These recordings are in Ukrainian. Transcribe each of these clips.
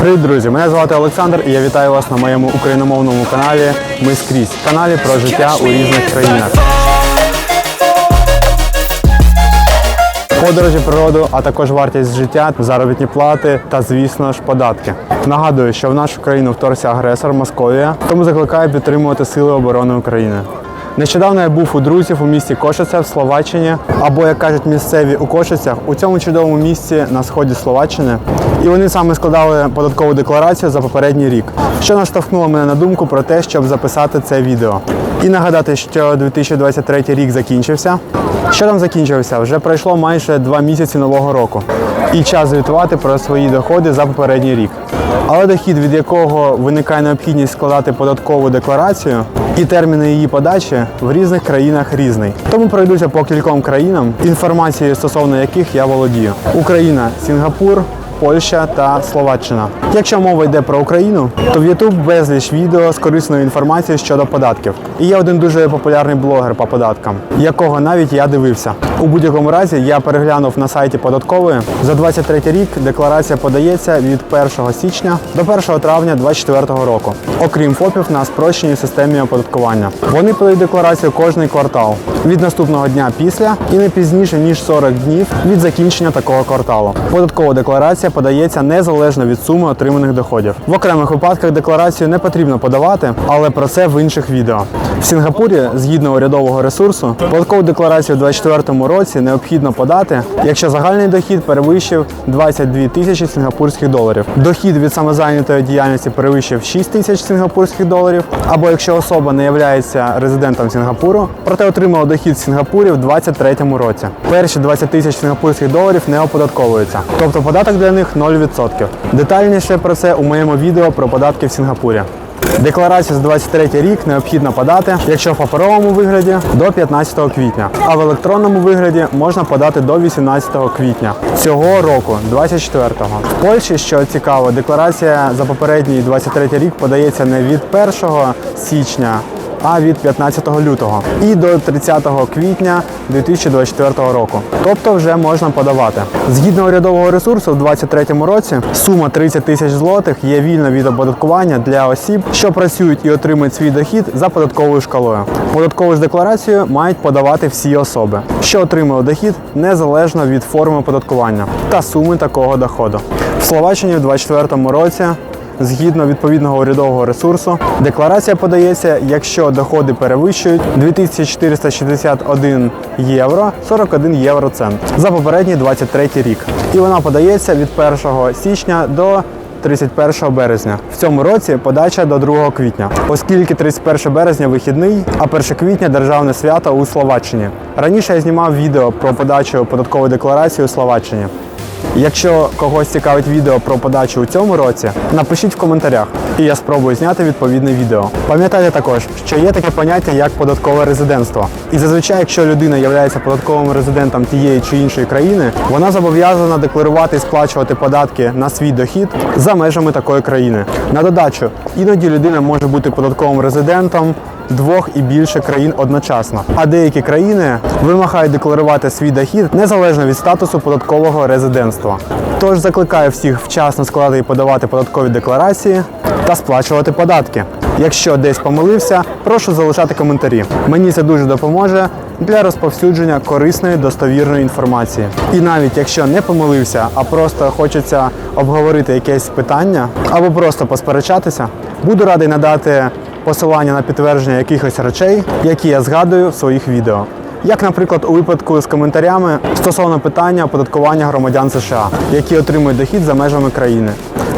Привіт, друзі! Мене звати Олександр і я вітаю вас на моєму україномовному каналі Ми скрізь каналі про життя у різних країнах. Подорожі, природу, а також вартість життя, заробітні плати та, звісно ж, податки. Нагадую, що в нашу країну вторгся агресор Московія, тому закликаю підтримувати Сили оборони України. Нещодавно я був у друзів у місті Кошице в Словаччині, або як кажуть місцеві у Кошицях, у цьому чудовому місці на сході Словаччини. І вони саме складали податкову декларацію за попередній рік, що наштовхнуло мене на думку про те, щоб записати це відео. І нагадати, що 2023 рік закінчився. Що там закінчився? Вже пройшло майже два місяці нового року. І час звітувати про свої доходи за попередній рік. Але дохід, від якого виникає необхідність складати податкову декларацію, і терміни її подачі в різних країнах різний. Тому пройдуся по кільком країнам, інформацією стосовно яких я володію: Україна, Сінгапур. Польща та Словаччина. Якщо мова йде про Україну, то в YouTube безліч відео з корисною інформацією щодо податків. І є один дуже популярний блогер по податкам, якого навіть я дивився. У будь-якому разі я переглянув на сайті податкової. За 23 рік декларація подається від 1 січня до 1 травня 2024 року, окрім ФОПів на спрощеній системі оподаткування. Вони подають декларацію кожний квартал від наступного дня після і не пізніше ніж 40 днів від закінчення такого кварталу. Податкова декларація подається незалежно від суми отриманих доходів. В окремих випадках декларацію не потрібно подавати, але про це в інших відео. В Сінгапурі, згідно урядового ресурсу, податкову декларацію у 2024 році необхідно подати, якщо загальний дохід перевищив 22 тисячі сінгапурських доларів. Дохід від самозайнятої діяльності перевищив 6 тисяч сінгапурських доларів, або якщо особа не є резидентом Сінгапуру, проте отримала дохід в Сінгапурі в 2023 році. Перші 20 тисяч сінгапурських доларів не оподатковуються, тобто податок для них 0%. Детальніше про це у моєму відео про податки в Сінгапурі. Декларацію за 23 рік необхідно подати, якщо в паперовому вигляді до 15 квітня, а в електронному вигляді можна подати до 18 квітня цього року, 24-го. В Польщі, що цікаво, декларація за попередній 23 рік подається не від 1 січня. А від 15 лютого і до 30 квітня 2024 року. Тобто вже можна подавати. Згідно урядового ресурсу, у 2023 році сума 30 тисяч злотих є вільна від оподаткування для осіб, що працюють і отримують свій дохід за податковою шкалою. Податкову ж декларацію мають подавати всі особи, що отримали дохід незалежно від форми оподаткування та суми такого доходу. В Словаччині в 2024 році Згідно відповідного урядового ресурсу, декларація подається, якщо доходи перевищують 2461 євро 41 євроцент за попередній 23 рік. І вона подається від 1 січня до 31 березня. В цьому році подача до 2 квітня, оскільки 31 березня вихідний, а 1 квітня державне свято у Словаччині. Раніше я знімав відео про подачу податкової декларації у Словаччині. Якщо когось цікавить відео про подачу у цьому році, напишіть в коментарях, і я спробую зняти відповідне відео. Пам'ятайте також, що є таке поняття як податкове резидентство. І зазвичай, якщо людина є податковим резидентом тієї чи іншої країни, вона зобов'язана декларувати і сплачувати податки на свій дохід за межами такої країни. На додачу, іноді людина може бути податковим резидентом двох і більше країн одночасно. А деякі країни вимагають декларувати свій дохід незалежно від статусу податкового резидентства. Тож закликаю всіх вчасно складати і подавати податкові декларації та сплачувати податки. Якщо десь помилився, прошу залишати коментарі. Мені це дуже допоможе для розповсюдження корисної достовірної інформації. І навіть якщо не помилився, а просто хочеться обговорити якесь питання або просто посперечатися, буду радий надати посилання на підтвердження якихось речей, які я згадую в своїх відео. Як, наприклад, у випадку з коментарями стосовно питання оподаткування громадян США, які отримують дохід за межами країни.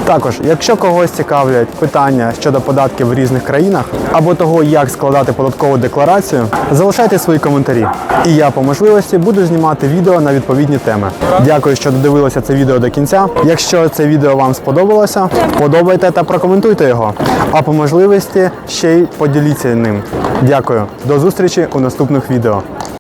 Також, якщо когось цікавлять питання щодо податків в різних країнах або того, як складати податкову декларацію, залишайте свої коментарі. І я по можливості буду знімати відео на відповідні теми. Дякую, що додивилися це відео до кінця. Якщо це відео вам сподобалося, подобайте та прокоментуйте його. А по можливості ще й поділіться ним. Дякую. До зустрічі у наступних відео.